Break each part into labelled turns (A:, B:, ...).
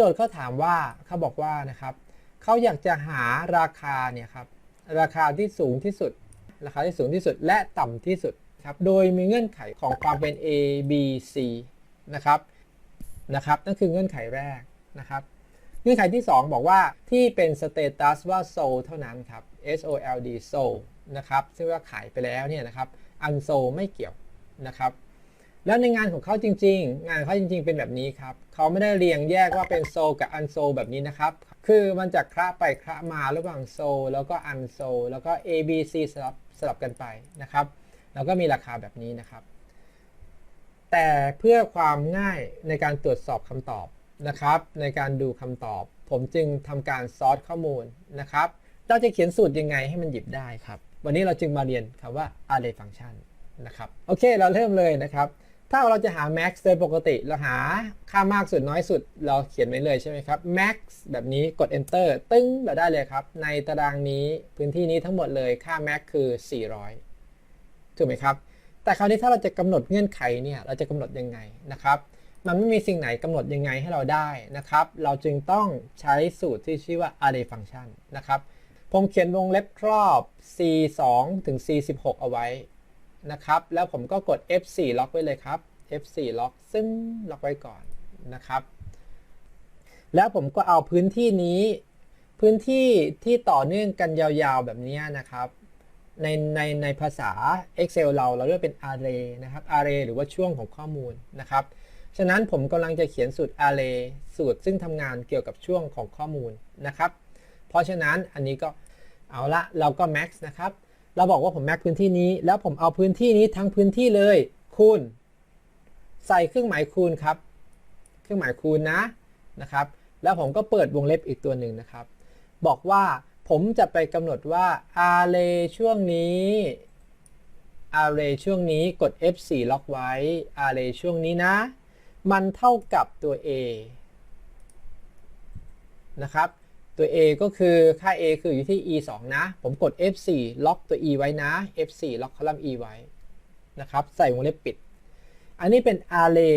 A: โจทย์เขาถามว่าเขาบอกว่านะครับเขาอยากจะหาราคาเนี่ยครับราคาที่สูงที่สุด ราคาที่สูงที่สุดและต่ำที่สุดครับโดยมีเงื่อนไขของความเป็น A B C นะครับนะครับนั่นคือเงื่อนไขแรกนะครับเงื่อนไขที่ 2 บอกว่าที่เป็นสเตตัสว่า sold เท่านั้นครับ S O L D sold นะครับซึ่งว่าขายไปแล้วเนี่ยนะครับ unsold ไม่เกี่ยวนะครับ แล้วในงานของเขาจริง ๆ งานเขาจริง ๆ เป็นแบบนี้ครับเขาไม่ได้เรียงแยกว่าเป็น sold กับ unsold แบบนี้นะครับ คือมันจะคละไปคละมาระหว่าง sold แล้วก็ unsold แล้วก็ A B C สลับสลับกันไปนะครับ แล้วก็มีราคาแบบนี้นะครับ แต่เพื่อความง่ายในการตรวจสอบคำตอบนะครับ ในการดูคำตอบ ผมจึงทำการซอสข้อมูลนะครับ เราจะเขียนสูตรยังไงให้มันหยิบได้ครับ วันนี้เราจึงมาเรียนคำว่า array function นะครับ โอเค เราเริ่มเลยนะครับ ถ้าเราจะหา max โดยปกติเราหาค่ามากสุดน้อยสุด เราเขียนไว้เลยใช่ไหมครับ max แบบนี้กด enter ตึ้งเราได้เลยครับ ในตารางนี้พื้นที่นี้ทั้งหมดเลยค่า max คือ 400 ถูกไหมครับ แต่คราวนี้ถ้าเราจะกำหนดเงื่อนไขเนี่ยเราจะกำหนดยังไงนะครับ มันไม่มีสิ่งไหนกำหนดยังไงให้เราได้นะครับ เราจึงต้องใช้สูตรที่ชื่อว่า array function นะครับผมเขียนวงเล็บครอบ c 2ถึง c 16เอาไว้ นะครับ แล้วผมก็กด f 4 ล็อกไว้เลยครับ f 4 ล็อกซึ่งล็อกไว้ก่อนนะครับ แล้วผมก็เอาพื้นที่นี้ พื้นที่ที่ต่อเนื่องกันยาวๆแบบนี้นะครับในในในภาษา Excel เราเราเรียกเป็น array นะครับ array หรือว่าช่วงของข้อมูลนะครับ ฉะนั้นผมกำลังจะเขียนสูตร array สูตรซึ่งทำงานเกี่ยวกับช่วงของข้อมูลนะครับ เพราะฉะนั้นอันนี้ก็เอาละเราก็ max นะครับ เราบอกว่าผม max พื้นที่นี้ แล้วผมเอาพื้นที่นี้ทั้งพื้นที่เลย คูณ ใส่เครื่องหมายคูณครับ เครื่องหมายคูณนะนะครับ แล้วผมก็เปิดวงเล็บอีกตัวหนึ่งนะครับ บอกว่าผมจะไปกำหนดว่า array ช่วงนี้ array ช่วงนี้กด F4 ล็อกไว้ array ช่วงนี้นะ มันเท่ากับตัว A นะครับ ตัว A ก็คือค่า A คืออยู่ที่ E 2นะ ผมกด F4 ล็อกตัว E ไว้นะ F4 ล็อกคอลัมน์ E ไว้นะครับ ใส่วงเล็บปิด อันนี้เป็น array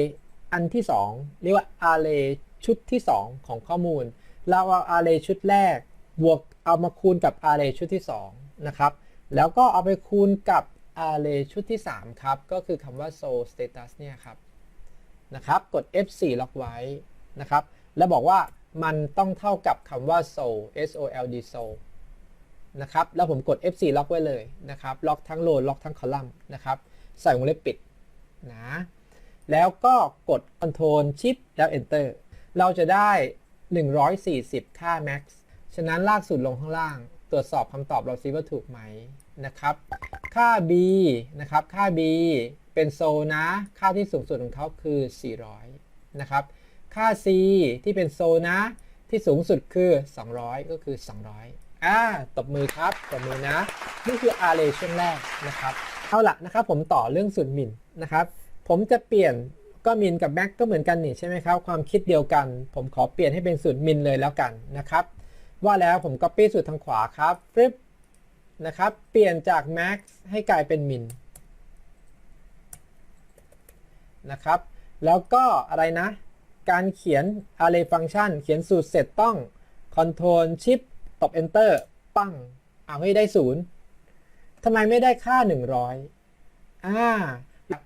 A: อันที่ 2 เรียกว่า array ชุดที่ 2 ของข้อมูล เราเอา array ชุดแรก บวกเอามาคูณกับ array ชุดที่ 2 นะครับ แล้วก็เอาไปคูณกับ array ชุดที่ 3 ครับ ก็คือคำว่า so status เนี่ยครับ นะครับ กด F4 ล็อกไว้นะครับ แล้วบอกว่า มันต้องเท่ากับคำว่า soul S O L D sol นะครับ แล้วผมกด F4 ล็อกไว้เลยนะครับ ล็อกทั้ง row ล็อกทั้ง column นะครับ ใส่วงเล็บปิดนะ แล้วก็กด Ctrl Shift แล้ว Enter เราจะได้ 140 ค่า max ฉะนั้นลากสุดลงข้างล่าง ตรวจสอบคำตอบเราซิว่าถูกไหมนะครับ ค่า b นะครับ ค่า b เป็นโซลนะ ค่าที่สูงสุดของเขาคือ 400 นะครับ ค่า c ที่เป็นโซนะที่สูงสุดคือ 200 ก็คือ 200อ่าตบมือครับตบมือนะ นี่คือ array ช่วงแรกนะครับเอาละนะครับผมต่อเรื่องสูตรมินนะครับ ผมจะเปลี่ยนก็มินกับแม็กก็เหมือนกันนี่ใช่ไหมครับ ความคิดเดียวกัน ผมขอเปลี่ยนให้เป็นสูตรมินเลยแล้วกันนะครับ ว่าแล้วผมก็ปี้สูตรทางขวาครับฟลิปนะครับ เปลี่ยนจาก max ให้กลายเป็น min นะครับ แล้วก็อะไรนะ การเขียน array function เขียนสูตรเสร็จต้อง control shift ตบ enter ปั้งเอาให้ได้ศูนย์ทำไมไม่ได้ค่า 100อ่า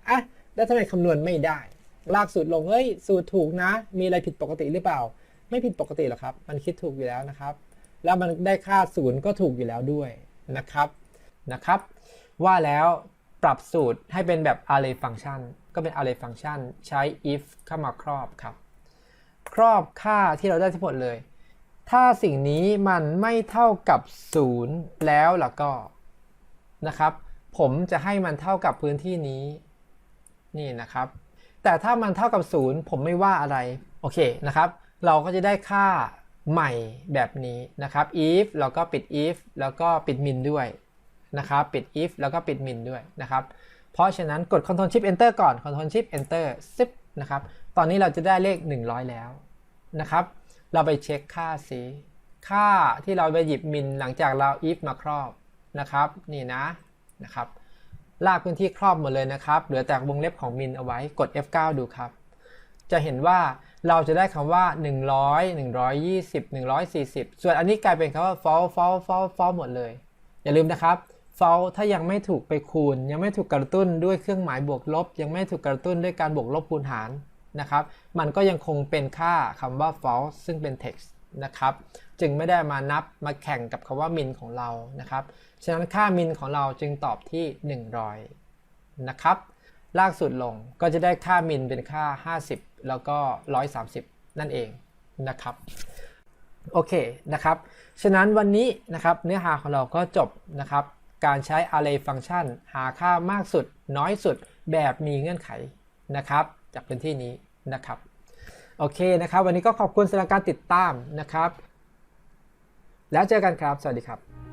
A: อะแล้วทำไมคำนวณไม่ได้ ลากสูตรลง เฮ้ย สูตรถูกนะ มีอะไรผิดปกติหรือเปล่า ไม่ผิดปกติหรอกครับ มันคิดถูกอยู่แล้วนะครับ แล้วมันได้ค่าศูนย์ก็ถูกอยู่แล้วด้วยนะครับนะครับ ว่าแล้วปรับสูตรให้เป็นแบบ array function ก็เป็น array function ใช้ if เข้ามาครอบครับ ครอบค่าที่เราได้ทั้งหมดเลย ถ้าสิ่งนี้มันไม่เท่ากับ 0 แล้วล่ะก็นะครับ ผมจะให้มันเท่ากับพื้นที่นี้ นี่นะครับ แต่ถ้ามันเท่ากับ 0 ผมไม่ว่าอะไร โอเคนะครับ เราก็จะได้ค่าใหม่แบบนี้นะครับ if แล้วก็ปิด if แล้วก็ปิด min ด้วยนะครับ ปิด if แล้วก็ปิด min ด้วยนะครับ เพราะฉะนั้นกด Ctrl Shift Enter ก่อน Ctrl Shift Enter ซิป นะครับ ตอนนี้เราจะได้เลข 100 แล้วนะครับ เราไปเช็คค่าสิค่าที่เราไปหยิบ min หลังจากเรา if มาครอบนะครับ นี่นะนะครับ ลากพื้นที่ครอบหมดเลยนะครับ เหลือแต่วงเล็บของ min เอาไว้กด F9 ดูครับ จะเห็นว่าเราจะได้คำว่า 100 120 140 ส่วนอันนี้กลายเป็นคำว่า false false false false หมดเลย อย่าลืมนะครับ false ถ้ายังไม่ถูกไปคูณ ยังไม่ถูกกระตุ้นด้วยเครื่องหมายบวกลบ ยังไม่ถูกกระตุ้นด้วยการบวกลบคูณหารนะครับ มันก็ยังคงเป็นค่าคำว่า false ซึ่งเป็น text นะครับ จึงไม่ได้มานับมาแข่งกับคำว่า min ของเรานะครับ ฉะนั้นค่า min ของเราจึงตอบที่ 100 นะครับ ลากสุดลงก็จะได้ค่า min เป็นค่า 50 แล้วก็ 130 นั่นเองนะครับโอเคนะครับ ฉะนั้นวันนี้นะครับเนื้อหาของเราก็จบนะครับ การใช้ array function หาค่ามากสุดน้อยสุดแบบมีเงื่อนไขนะครับ จากพื้นที่นี้นะครับ โอเคนะครับ วันนี้ก็ขอบคุณสำหรับการติดตามนะครับ แล้วเจอกันครับ สวัสดีครับ